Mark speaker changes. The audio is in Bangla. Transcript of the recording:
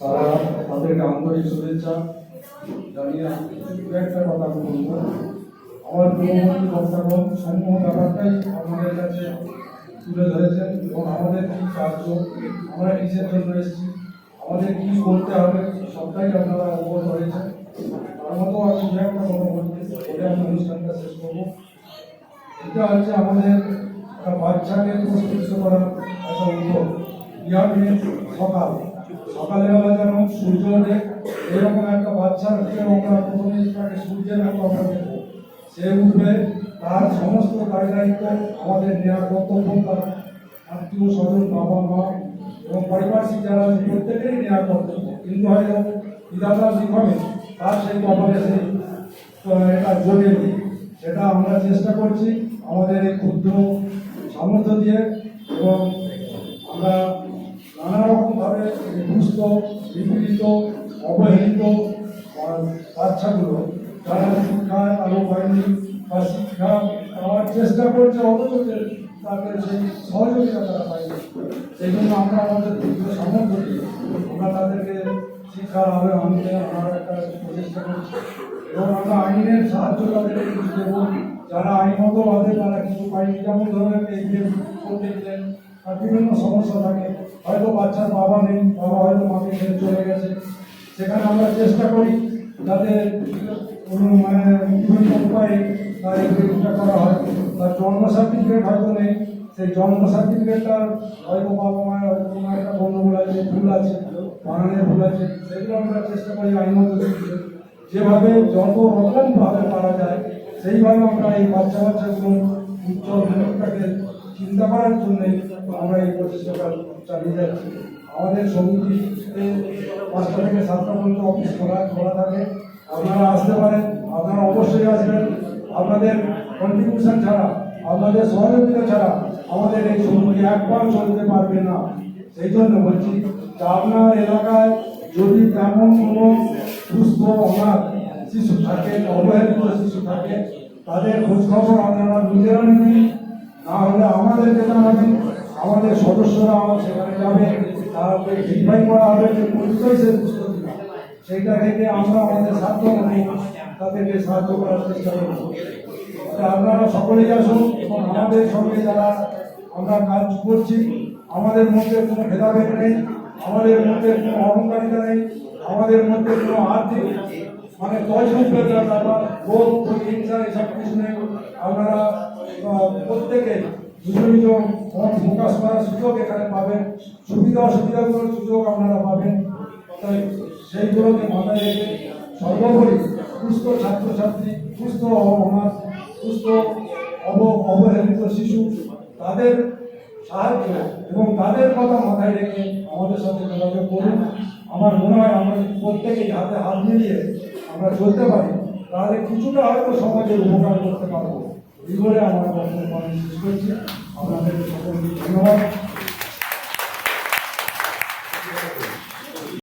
Speaker 1: তারা তাদেরকে আন্তরিক শুভেচ্ছা জানিয়ে একটা কথা বলব। আমার পূর্ববর্তী বক্তব্য সমূহ ব্যাপারটাই আমাদের কাছে তুলে ধরেছেন এবং আমাদের কি কার্য, আমরা কিসের জন্য এসেছি, আমাদের কি করতে হবে, সবটাই আপনারা অবগত হয়েছেন। তার মতো আমি একটা কথা বলতে অনুষ্ঠানটা শেষ করব। এটা হচ্ছে আমাদের বাচ্চাকে প্রস্তুত করার একটা উদ্যোগ। ইয়ার্ডে সকাল। সকালবেলা যেন সূর্য ওঠে এরকম একটা বাচ্চাকে আমরা প্রথমে তাকে সূর্যের মতো আমরা দেখব, সে উঠবে, তার সমস্ত দায়িত্ব আমাদের নেওয়ার কর্তব্য তার আত্মীয় স্বজন, বাবা মা এবং পারিপার্শ্বিক যারা আছে, প্রত্যেকেরই নেওয়ার কর্তব্য। কিন্তু হয়তো বিধাতার বিভাগে তার সেই কপালে সেই এটা জোটেনি সেটা আমরা চেষ্টা করছি। আমাদের এই ক্ষুদ্র সামর্থ্য দিয়ে এবং আমরা নানা রকমভাবে দুস্থ অবহেলিত বাচ্চাগুলো যারা শিক্ষায় আলো পায়নি বা শিক্ষা পাওয়ার চেষ্টা করছে অথচ তাদের সেই সহযোগিতা তারা পায়নি, সেই জন্য আমরা আমাদের ক্ষুদ্র সামর্থ্য দিয়ে আমরা তাদেরকে শিক্ষার আলো আনতে আমরা একটা প্রচেষ্টা করছি। এবং আমরা আইনের সাহায্য তাদেরকে দেবো। যারা আইনত আছে তারা কিছু পায়নি যেমন ধরনের আর বিভিন্ন সমস্যা থাকে। হয়তো বাচ্চার বাবা নেই, বাবা হয়তো মাকে ছেড়ে চলে গেছে। সেখানে আমরা চেষ্টা করি যাতে মানে বিভিন্ন উপায়ে তার এগ্রিমেন্টটা করা হয়। তার জন্ম সার্টিফিকেট হয়তো নেই, সেই জন্ম সার্টিফিকেটটা হয়তো বাবা মায়ের, হয়তো কোনো একটা গণ্ডগোল আছে, ভুল আছে, বানানের ভুল আছে, সেগুলো আমরা চেষ্টা করি আইনত। যেভাবে যত রকম ভাবে পারা যায় সেইভাবে আমরা এই বাচ্চা বাচ্চাগুলো উজ্জ্বল ভবিষ্যৎটাকে চিন্তা করার জন্য আমরা এই প্রচেষ্টাটা চালিয়ে যাচ্ছি। আমাদের সমিতিতে পাঁচটা থেকে সাতটা পর্যন্ত অফিস খোলা খোলা থাকে। আপনারা আসতে পারেন, আপনারা অবশ্যই আসবেন। আপনাদের কন্ট্রিবিউশন ছাড়া, আপনাদের সহযোগিতা ছাড়া আমাদের এই সমিতি একবার চলতে পারবে না। সেই জন্য বলছি আপনার এলাকায় যদি তেমন কোনো সুস্থ অনাথ শিশু থাকে, অবহেলিত শিশু থাকে, তাদের খোঁজখবর আপনারা নিজেরা নিন না হলে আমাদেরকে জানাবেন আমাদের সদস্যরা আমার সেখানে যাবে তারপরে ভেরিফাই করা হবে, যে পরিচয় সে সেইটা থেকে আমরা আমাদের সাধ্য মতো তাদেরকে সাহায্য করার চেষ্টা করব। আপনারা সকলেই আসুন, এবং আমাদের সঙ্গে যারা আমরা কাজ করছি, আমাদের মধ্যে কোনো ভেদাভেদ নেই, আমাদের মধ্যে কোনো অহংকারিতা নেই, আমাদের মধ্যে কোনো আর্থিক মানে তজরূপের ব্যাপার রোগ হিংসা এসব কিছু নেই আপনারা প্রত্যেকে প্রকাশ করার সুযোগ এখানে পাবেন। সুবিধা, অসুবিধাগুলোর সুযোগ আপনারা পাবেন। তাই সেইগুলোকে মাথায় রেখে সর্বোপরি সুস্থ ছাত্রছাত্রী, সুস্থ অনাথ সুস্থ অব, অবহেলিত শিশু, তাদের সাহায্য এবং তাদের কথা মাথায় রেখে আমাদের সাথে যোগাযোগ করুন। আমার মনে হয় আমরা প্রত্যেকেই হাতে হাত মিলিয়ে আমরা চলতে পারি, তাহলে কিছুটা হয়তো সমাজের উপকার করতে পারব। এই বলে আমার বক্তব্য শেষ করছি। আপনাদের সকলকে ধন্যবাদ।